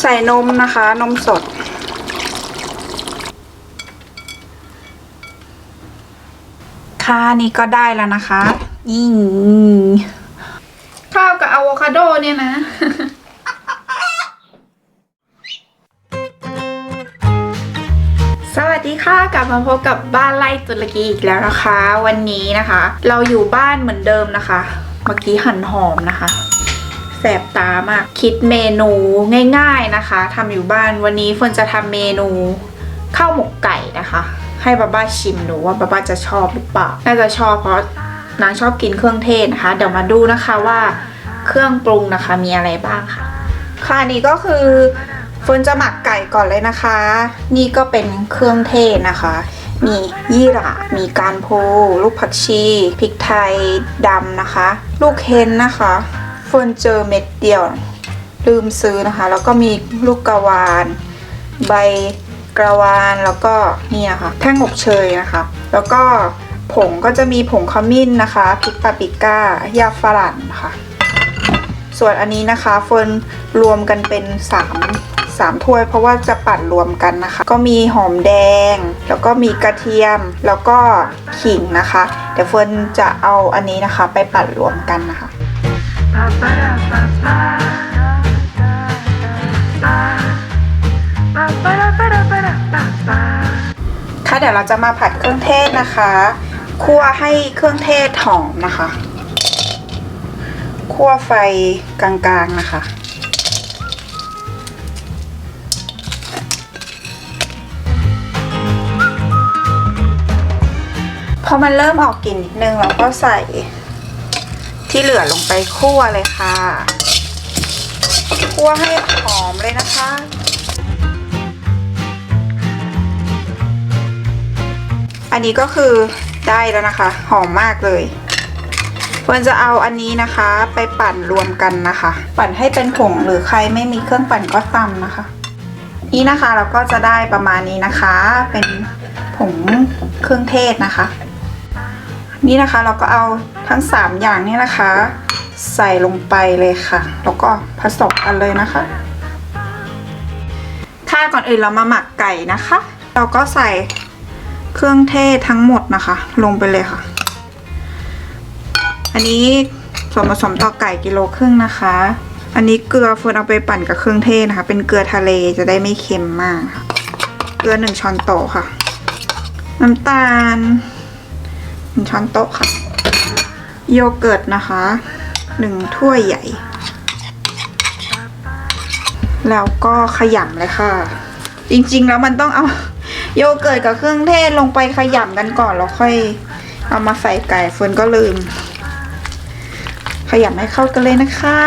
ใส่นมนะคะ นมสด ค่ะนี่ก็ได้แล้วนะคะยิ่งข้าวกับอะโวคาโดเนี่ยนะสวัสดีค่ะกลับมาพบกับบ้านไล่ตุรกีอีกแล้วนะคะ วันนี้นะคะ เราอยู่บ้านเหมือนเดิมนะคะ เมื่อกี้หั่นหอมนะคะ แสบตามาก คิดเมนูง่ายๆนะคะทำอยู่บ้านวันนี้เฟิร์นจะทำเมนูข้าวหมกไก่นะคะ ให้บาบ้าชิมดูว่าบาบ้าจะชอบหรือเปล่าน่าจะชอบเพราะนางชอบกินเครื่องเทศนะคะ เดี๋ยวมาดูนะคะว่าเครื่องปรุงนะคะมีอะไรบ้างค่ะ ค่ะนี่ก็คือเฟิร์นจะหมักไก่ก่อนเลยนะคะ นี่ก็เป็นเครื่องเทศนะคะ มียี่หร่ามีการโพลูกผักชีพริกไทยดำนะคะ ลูกเห็นนะคะ เฟิร์นเจอเม็ดเดียว ลืมซื้อนะคะ แล้วก็มีลูกกระวาน ใบกระวานแล้วก็นี่นะคะแท่งอบเชยนะคะ แล้วก็ผงก็จะมีผงขมิ้นนะคะพริกปาปริก้ายาฝรั่งค่ะ ส่วนอันนี้นะคะเฟิร์นรวมกันเป็น 3 3 ถ้วยเพราะว่าจะปั่นรวมกันนะคะ ก็มีหอมแดง แล้วก็มีกระเทียมแล้วก็ขิงนะคะ เดี๋ยวเฟิร์นจะเอาอันนี้นะคะไปปั่นรวมกันนะคะ ค่ะเดี๋ยวเราจะมาผัดเครื่องเทศนะคะคั่วให้เครื่องเทศหอมนะคะคั่วไฟกลางๆนะคะพอมันเริ่มออกกลิ่นนิดนึงเราก็ใส่ ที่เหลือลงไปคั่วเลยค่ะ คั่วให้หอมเลยนะคะอันนี้ก็คือได้แล้วนะคะ หอมมากเลยเฟิร์นจะเอาอันนี้นะคะ ไปปั่นรวมกันนะคะ ปั่นให้เป็นผงหรือใครไม่มีเครื่องปั่นก็ตำนะคะ นี่นะคะเราก็จะได้ประมาณนี้นะคะ เป็นผงเครื่องเทศนะคะ นี่นะคะเราก็เอา ทั้ง 3 อย่างนี้นะคะ ใส่ลงไปเลยค่ะ แล้วก็ผสมกันเลยนะคะ ถ้าก่อนอื่นเรามาหมักไก่นะคะ เราก็ใส่เครื่องเทศทั้งหมดนะคะ ลงไปเลยค่ะ อันนี้ส่วนผสมต่อไก่กิโลครึ่งนะคะ อันนี้เกลือเฟิร์นเอาไปปั่นกับเครื่องเทศนะคะ เป็นเกลือทะเลจะได้ไม่เค็มมากค่ะ เกลือหนึ่งช้อนโต๊ะค่ะ น้ำตาลหนึ่งช้อนโต๊ะค่ะ โยเกิร์ตนะคะหนึ่งถ้วยใหญ่ แล้วก็ขยำเลยค่ะ จริงๆแล้วมันต้องเอาโยเกิร์ตกับเครื่องเทศลงไปขยำกันก่อนแล้วค่อย เอามาใส่ไก่เฟิร์นก็ลืม ขยำให้เข้ากันเลยนะคะ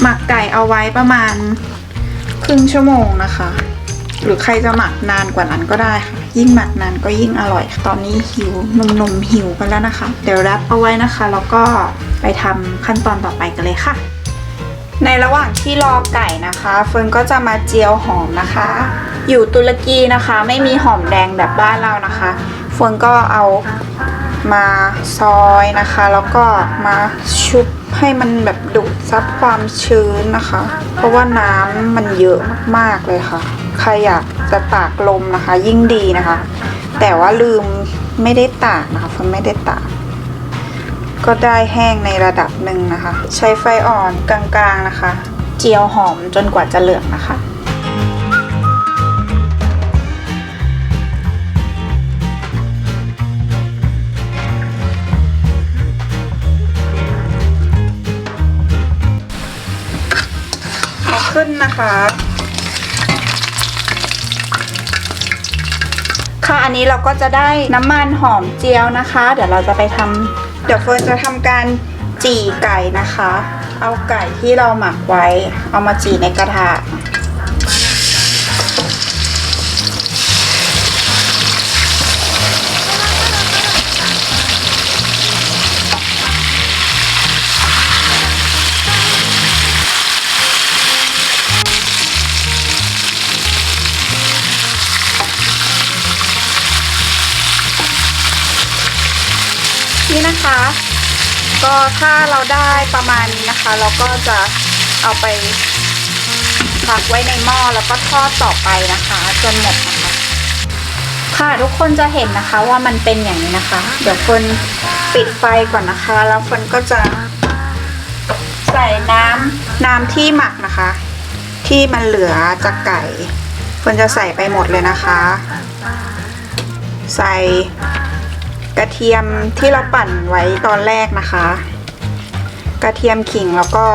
หมักไก่เอาไว้ประมาณ ครึ่งชั่วโมงนะคะ หรือใครจะหมักนานกว่านั้นก็ได้ค่ะ ยิ่งหมักนานก็ยิ่งอร่อย ตอนนี้หิวนมนมๆหิวกันแล้วนะคะ เดี๋ยวแรปเอาไว้นะคะ แล้วก็ไปทำขั้นตอนต่อไปกันเลยค่ะ ในระหว่างที่รอไก่นะคะเฟิร์นก็จะมาเจียวหอมนะคะ อยู่ตุรกีนะคะ ไม่มีหอมแดงแบบบ้านเรานะคะเฟิร์นก็เอามาซอยนะคะ แล้วก็มาชุบให้มันแบบดูดซับความชื้นนะคะ เพราะว่าน้ำมันเยอะมากๆเลยค่ะ ใครอยากจะตากลมนะคะ ยิ่งดีนะคะ แต่ว่าลืมไม่ได้ตากนะคะเฟิร์นไม่ได้ตาก ก็ได้แห้งในระดับหนึ่งนะคะ ใช้ไฟอ่อนกลางๆนะคะ เจียวหอมจนกว่าจะเหลืองนะคะเอาขึ้นนะคะ ค่ะอันนี้เราก็จะได้น้ำมันหอมเจียวนะคะ เดี๋ยวเราจะไปทำเดี๋ยวเฟิร์นจะทำการจี่ไก่นะคะ เอาไก่ที่เราหมักไว้ เอามาจี่ในกระทะ นี่นะคะ ก็ถ้าเราได้ประมาณนี้นะคะ เราก็จะเอาไปพักไว้ในหม้อแล้วก็ทอดต่อไปนะคะ จนหมดนะคะ ค่ะทุกคนจะเห็นนะคะว่ามันเป็นอย่างนี้นะคะ เดี๋ยวคนปิดไฟก่อนนะคะ แล้วคนก็จะใส่น้ำน้ำที่หมักนะคะ ที่มันเหลือจากไก่คนจะใส่ไปหมดเลยนะคะ ใส่ กระเทียมที่เราปั่นไว้ตอนแรกนะคะ กระเทียมขิงแล้วก็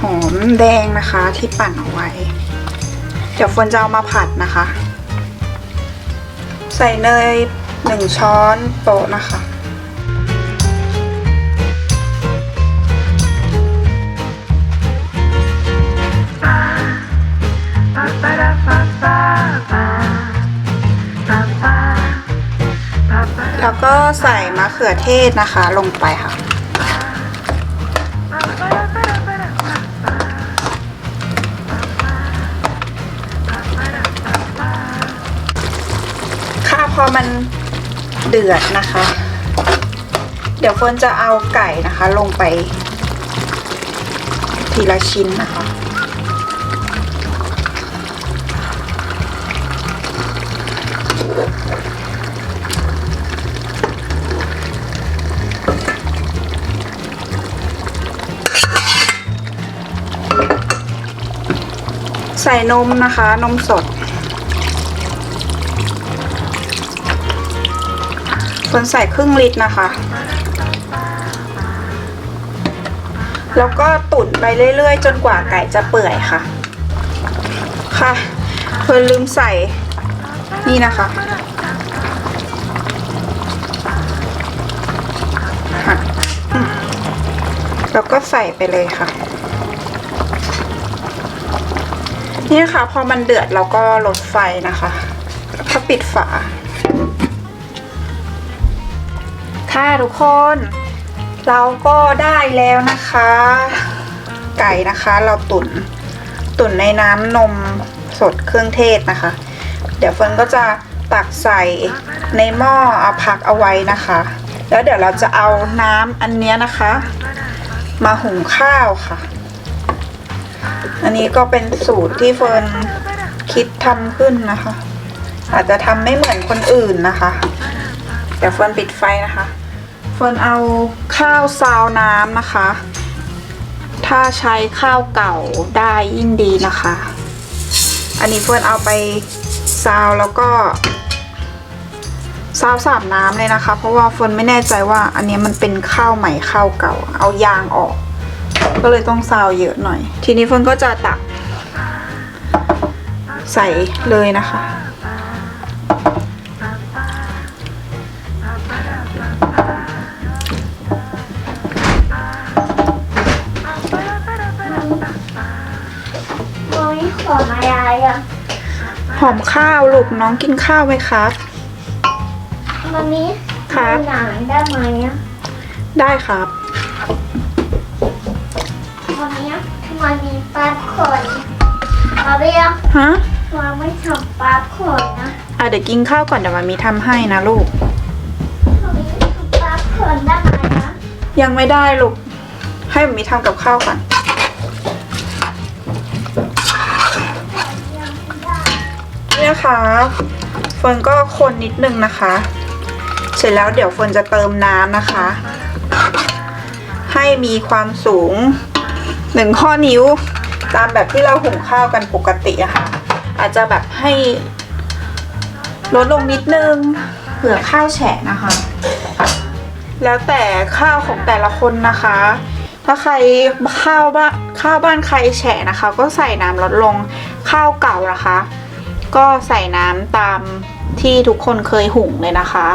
หอมแดงนะคะที่ปั่นเอาไว้ เดี๋ยวฝนจะเอามาผัดนะคะ ใส่เนยหนึ่งช้อนโต๊ะนะคะ แล้วก็ใส่มะเขือเทศนะคะลงไปค่ะ ค่ะพอมันเดือดนะคะ เดี๋ยวเฟิร์นจะเอาไก่นะคะลงไปทีละชิ้นนะคะ ใส่นมนะคะ นมสด ส่วนใส่ครึ่งลิตรนะคะ แล้วก็ตุ๋นไปเรื่อยๆ จนกว่าไก่จะเปื่อยค่ะ ค่ะเพิ่นลืมใส่นี่นะคะแล้วก็ใส่ไปเลยค่ะ นี่นะคะพอมันเดือดเราก็ลดไฟนะคะแล้วก็ปิดฝา ค่ะทุกคน เราก็ได้แล้วนะคะ ไก่นะคะเราตุนตุนในน้ำนมสดเครื่องเทศนะคะ เดี๋ยวเฟิร์นก็จะตักใส่ในหม้อเอาพักเอาไว้นะคะ แล้วเดี๋ยวเราจะเอาน้ำอันนี้นะคะ มาหุงข้าวค่ะ อันนี้ก็เป็นสูตรที่เฟิร์นคิดทำขึ้นนะคะ อาจจะทำไม่เหมือนคนอื่นนะคะ เดี๋ยวเฟิร์นปิดไฟนะคะ เฟิร์นเอาข้าวซาวน้ำนะคะ ถ้าใช้ข้าวเก่าได้ยิ่งดีนะคะ อันนี้เฟิร์นเอาไปซาวแล้วก็ซาวสามน้ำเลยนะคะ เพราะว่าเฟิร์นไม่แน่ใจว่าอันนี้มันเป็นข้าวใหม่ข้าวเก่า เอายางออก ก็เลยต้องซาวเยอะหน่อย ทีนี้เฟิร์นก็จะตัก ใส่เลยนะคะโอ้ยขอมาอะไรอะหอมข้าวลูกน้องกินข้าวไหมครับมามีครับดูหนังได้ไหมอะได้ครับมามี ทำไมมีปลาขนมาเรียกฮะมาไม่ทำปลาขนนะอะเดี๋ยวกินข้าวก่อนเดี๋ยวมามีทำให้นะลูก มามีทำปลาขนได้ไหมนะยังไม่ได้ลูก ให้มามีทำกับข้าวก่อนนี่นะคะเฟิร์นก็คนนิดนึงนะคะ เสร็จแล้วเดี๋ยวเฟิร์นจะเติมน้ำนะคะ ให้มีความสูง หนึ่งข้อนิ้ว ตามแบบที่เราหุงข้าวกันปกติอะค่ะ อาจจะแบบให้ลดลงนิดนึงเผื่อข้าวแฉะนะคะ แล้วแต่ข้าวของแต่ละคนนะคะ ถ้าใครข้าวบ้านข้าวบ้านใครแฉะนะคะ ก็ใส่น้ำลดลงข้าวเก่านะคะ ก็ใส่น้ำตามที่ทุกคนเคยหุงเลยนะคะ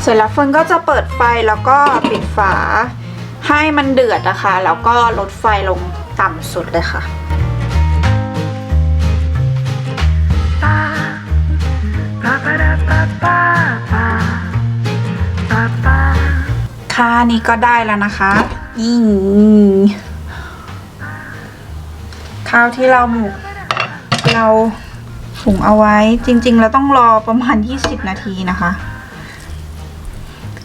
เสร็จแล้วเฟิร์นก็จะเปิดไฟแล้วก็ปิดฝา ให้มันเดือดนะคะ แล้วก็ลดไฟลงต่ำสุดเลยค่ะค่ะนี่ก็ได้แล้วนะคะยิ่งข้าวที่เราหมกเราหุงเอาไว้จริงๆแล้วต้องรอประมาณ 20 นาทีนะคะ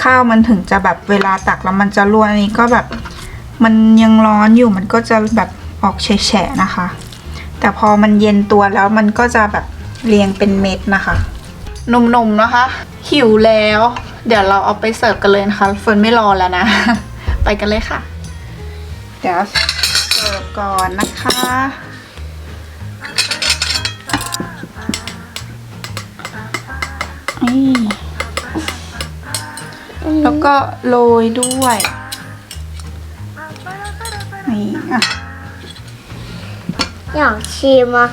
ข้าวมันถึงจะแบบเวลาตักแล้วมันจะร่วนอันนี้ก็แบบมันยังร้อนอยู่มันก็จะแบบออกแฉะนะคะ แต่พอมันเย็นตัวแล้วมันก็จะแบบเรียงเป็นเม็ดนะคะนุ่มๆนะคะ หิวแล้ว เดี๋ยวเราเอาไปเสิร์ฟกันเลยนะคะเฟิร์นไม่รอแล้วนะ ไปกันเลยค่ะ เดี๋ยวเสิร์ฟก่อนนะคะนี่ แล้วก็โรยด้วยนี่อะอยากชิมอะ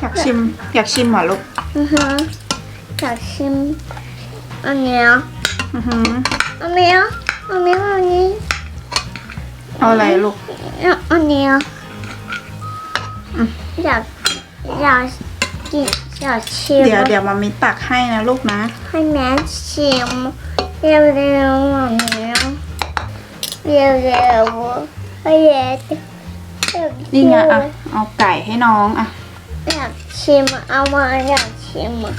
อยากชิม อยากชิมเหรอลูกอือฮึอยากชิมอันเนี้ยอือหืออันเนี้ยอันเนี้ยอันนี้เอาอะไรลูกอันเนี้ยอืมอยากอยากกินอยากชิมเดี๋ยวเดี๋ยวมามีตักให้นะลูกนะ ให้แม่ชิม เร็วเร็วๆอันเนี้ยเร็วเร็วๆให้เย็ดนี่ไงอะเอาไก่ให้น้องอะอยากชิมเอามาอยากชิมอะ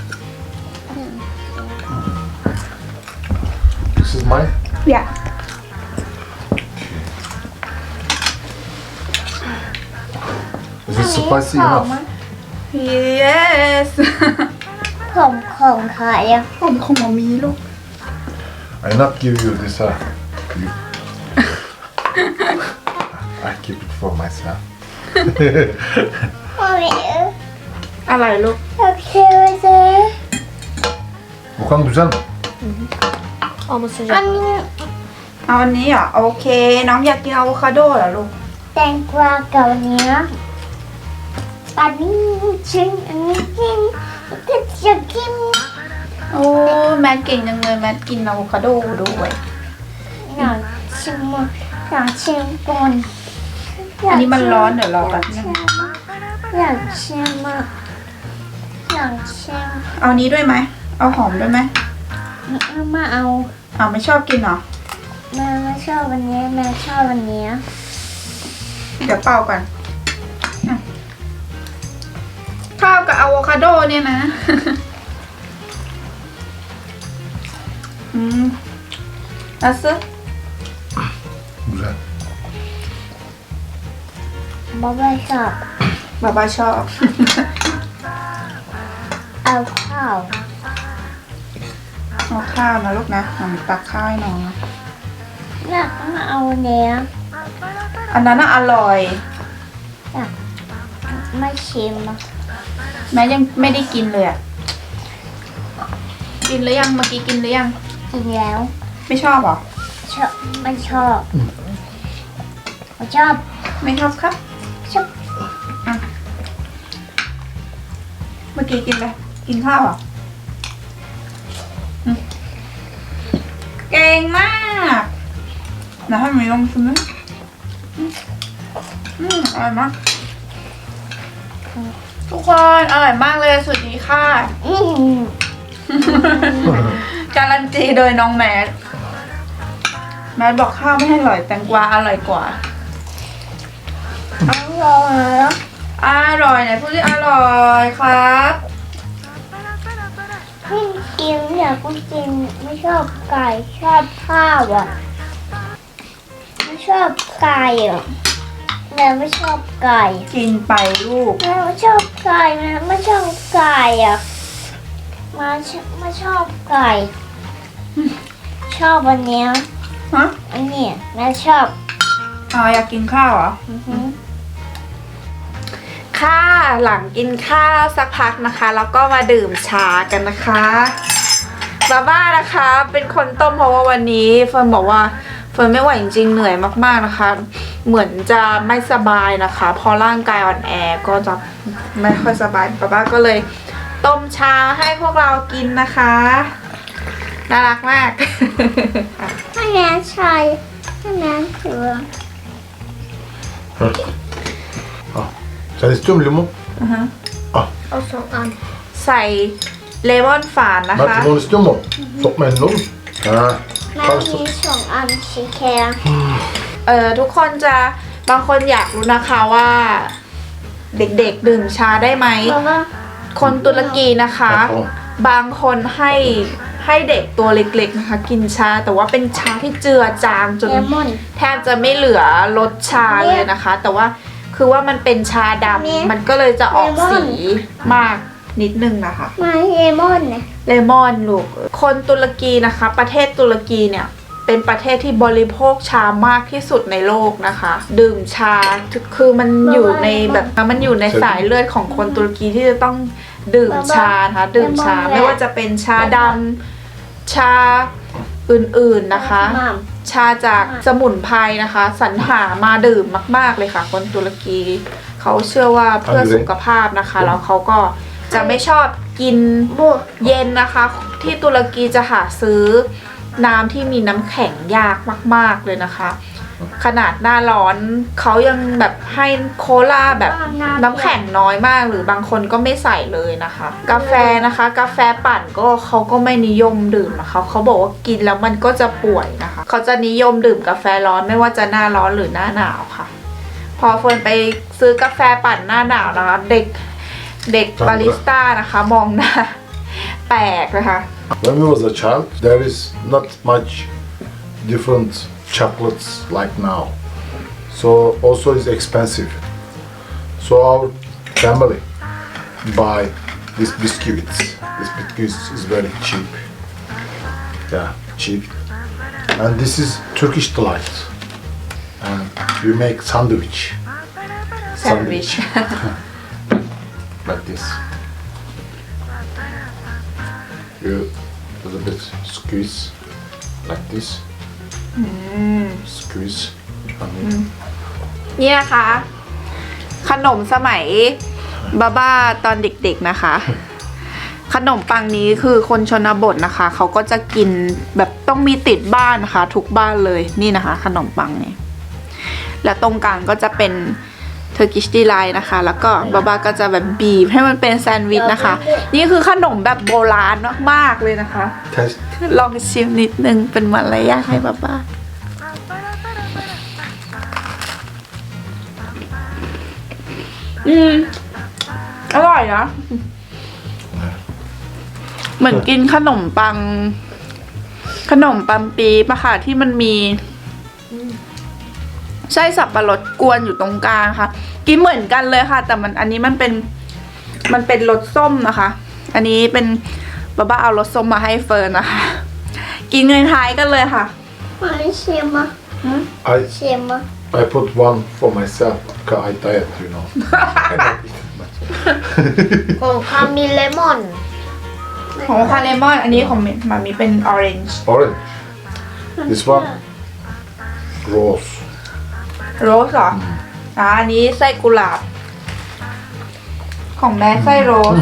This is mine. อยา Is it spicy enough? yes ของของใครอะผมของมามีลูก I not give you this. Uh, you. I keep it for myself. มามีอะไรลูกอยากชิมสิ Okan güzel mi? อันนี้เอาอันนี้เหรอโอเค น้องอยากกินอะโวคาโดเหรอลูกแตงกวากับ โอ้แมทเก่งจังเลยแมทกินอะโวคาโดด้วยอยากชิมอะอยากชิมก่อนอันนี้มันร้อนเดี๋ยวรอแป๊บนึงอยากชิมอะอยากชิมเอานี้ด้วยไหมเอาหอมด้วยไหมเอามาเอาเอาไม่ชอบกินเหรอแม่ไม่ชอบวันนี้แม่ชอบวันนี้เดี๋ยวเป่าก่อนอะข้าวกับอะโวคาโดเนี่ยนะ อืมแล้วซึ Güzel. บ๊อบไม่ชอบบาบาชอบเอาข้าวเอาข้าวนะลูกนะหนูตักข้าวให้น้องนะ อยากมาเอาวันนี้อันนั้นน่ะอร่อยไม่ชิมอะแม้ยังไม่ได้กินเลยอะกินหรือยังเมื่อกี้กินหรือยัง กินแล้ว ไม่ชอบเหรอ ชอบไม่ชอบไม่ชอบไม่ชอบครับ ชอบเมื่อกี้กินอะไรกินข้าวเหรออืมเก่งมากนะให้มีลองชิมนะอืมอืมอร่อยมาก ทุกคนอร่อยมากเลยสวัสดีค่ะ อืม การันตีโดยน้องแมทแมทบอกข้าวไม่อร่อยแตงกวาอร่อยกว่า อร่อยแล้วอร่อยไหนพูดที่อร่อยครับพี่กินอยากกินไม่ชอบไก่ชอบข้าวอะไม่ชอบไก่อะแม่ไม่ชอบไก่กินไปลูกแม่ไม่ชอบไก่แม่ไม่ชอบไก่อะมาชไม่ชอบไก่ ชอบอันเนี้ยฮะอันเนี้ยแม่ชอบอ๋ออยากกินข้าวเหรอ อือหือค่ะหลังกินข้าวสักพักนะคะ แล้วก็มาดื่มชากันนะคะบาบ้านะคะ เป็นคนต้มเพราะว่าวันนี้เฟิร์นบอกว่าเฟิร์นไม่ไหวจริงๆเหนื่อยมากๆนะคะ เหมือนจะไม่สบายนะคะ พอร่างกายอ่อนแอก็จะไม่ค่อยสบายบาบ้าก็เลย ต้มชาให้พวกเรากินนะคะ น่ารักมากให้แม่ชายให้แม่ถือ Ah. Sen istiyor musun limon? อือฮะเอาสองอันใส่เลมอนฝานนะ Mert คะ limon istiyor musun? Topma elini oğlum. Ha. แม่ Karıştır. มีสองอันสีแคร์เออทุกคนจะบางคนอยากรู้นะคะว่า เด็กๆดื่มชาได้ไหม เพราะว่าคนตุรกีนะคะ ครับผม บางคนให้ ให้เด็กตัวเล็กๆนะคะ กินชาแต่ว่าเป็นชาที่เจือจางจน เลมอน แทบจะไม่เหลือรสชาเลยนะคะ แต่ว่าคือว่ามันเป็นชาดเนี่ยำมันก็เลยจะออกเลมอน สีมากนิดนึงนะคะ มาเลมอนนะเลมอนลูก คนตุรกีนะคะ ประเทศตุรกีเนี่ย เป็นประเทศที่บริโภคชามากที่สุดในโลกนะคะ ดื่มชาคือมันอยู่ในแบบมันอยู่ในสายเลือดของคนตุรกีที่จะต้องดื่มชานะคะดื่มชาไม่ว่าจะเป็นชาดำ ชาอื่นๆนะคะมัมชาจากสมุนไพรนะคะ สรรหามาดื่มมาก ๆเลยค่ะ คนตุรกี เขาเชื่อว่าเพื่อสุขภาพนะคะ แล้วเขาก็จะไม่ชอบกินบุเย็นนะคะ ที่ตุรกีจะหาซื้อน้ำที่มีน้ำแข็งยากมาก ๆเลยนะคะ ขนาดหน้าร้อนเขายังแบบให้โคลาแบบน้ำแข็งน้อยมาก หรือบางคนก็ไม่ใส่เลยนะคะ กาแฟนะคะ กาแฟปั่นก็เขาก็ไม่นิยมดื่มนะคะเขาบอกว่ากินแล้วมันก็จะป่วยนะคะเขาจะนิยมดื่มกาแฟร้อนไม่ว่าจะหน้าร้อนหรือหน้าหนาวค่ะ พอเฟิร์นไปซื้อกาแฟปั่นหน้าหนาวนะคะ เด็กเด็กบาริสต้านะคะ มองหน้าแปลกนะคะ When we was a child, there is not much different chocolates like now. So also is expensive. So our family buy these biscuits. This biscuits is very cheap. Yeah, cheap. And this is Turkish delight. And we make sandwich. Sandwich. like this. You a little bit squeeze like this. Squeeze. And then นี่นะคะ ขนมสมัยบ้าบ้าตอนเด็กๆนะคะ ขนมปังนี้คือคนชนบทนะคะ เขาก็จะกินแบบต้องมีติดบ้านนะคะ ทุกบ้านเลยนี่นะคะ ขนมปังเนี่ยแล้วตรงกลางก็จะเป็น เทอร์กิชดีไลน์นะคะ แล้วก็บ้าบ้าก็จะแบบบีบให้มันเป็นแซนด์วิชนะคะ นี่คือขนมแบบโบราณมากๆเลยนะคะ test. ลองชิมนิดนึงเป็นมารยาทให้บ้าบ้าอืมอร่อยนะ เหมือนกินขนมปัง ขนมปังปีปะค่ะที่มันมี ไส้สับปะรดกวนอยู่ตรงกลางค่ะ กินเหมือนกันเลยค่ะ แต่มันอันนี้มันเป็นมันเป็นรสส้มนะคะ อันนี้เป็นบ้าบ้าเอารสส้มมาให้เฟิร์นนะคะ กินเงินท้ายกันเลยค่ะมาชิมมา I ชิมมา I put one for myself because I diet, you know. I don't eat that much. ของคามีเลมอน ของคาเลมอน อันนี้ของมามีเป็นออเรนจ์ Orange. This one rose. โรสเหรออ่าอันนี้ไส้กุหลาบ ของแม่ไส้โรส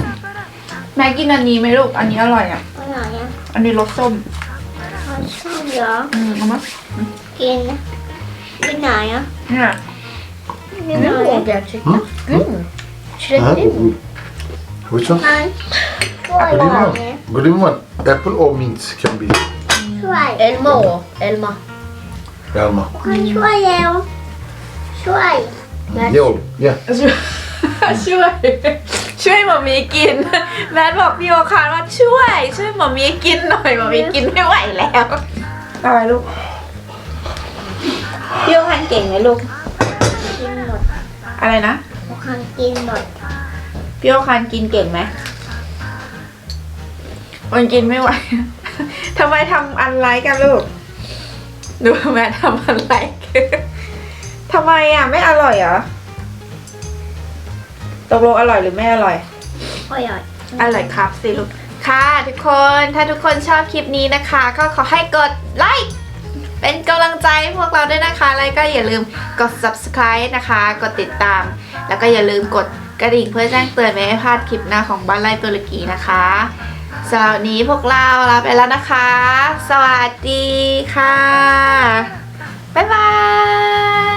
แม่กินอันนี้ไหมลูก อันนี้อร่อยอะอันไหนอะอันนี้รสส้มอันชอบเหรออืมเอามากินนะกินไหนอะเนี่ย กินไหนอะ Hmm? Huh? Good. Which one? อันช่วย Green หน่อย one. Green one. Apple or mint can be. ช่วย Elma o. Elma. Elma. อันช่วยเร็ว ช่วย Yeah, oğlum, yeah. ช่วยช่วยช่วยหมามีกินแมทบอกพี่โอคารว่าช่วย ช่วยหมามีกินหน่อยหมามีกินไม่ไหวแล้วอะไรลูกพี่โอคารเก่งไหมลูกกินหมดอะไรนะคันกินหมดพี่โอคารกินเก่งไหมมันกินไม่ไหวทำไมทำอันไลค์กันลูกดูแม่ทำอันไลค์ ทำไมอะ ไม่อร่อยเหรอตกลงอร่อยหรือไม่อร่อย อร่อยอร่อยครับสิลูกค่ะทุกคนถ้าทุกคนชอบคลิปนี้นะคะ ก็ขอให้กดไลค์เป็นกำลังใจให้พวกเราด้วยนะคะ แล้วก็อย่าลืมกด subscribe นะคะ กดติดตาม แล้วก็อย่าลืมกดกระดิ่งเพื่อแจ้งเตือนไม่ให้พลาดคลิปหน้าของบ้านไร่ตุรกีนะคะสำหรับวันนี้พวกเราลาไปแล้วนะคะ สวัสดีค่ะ บ๊ายบาย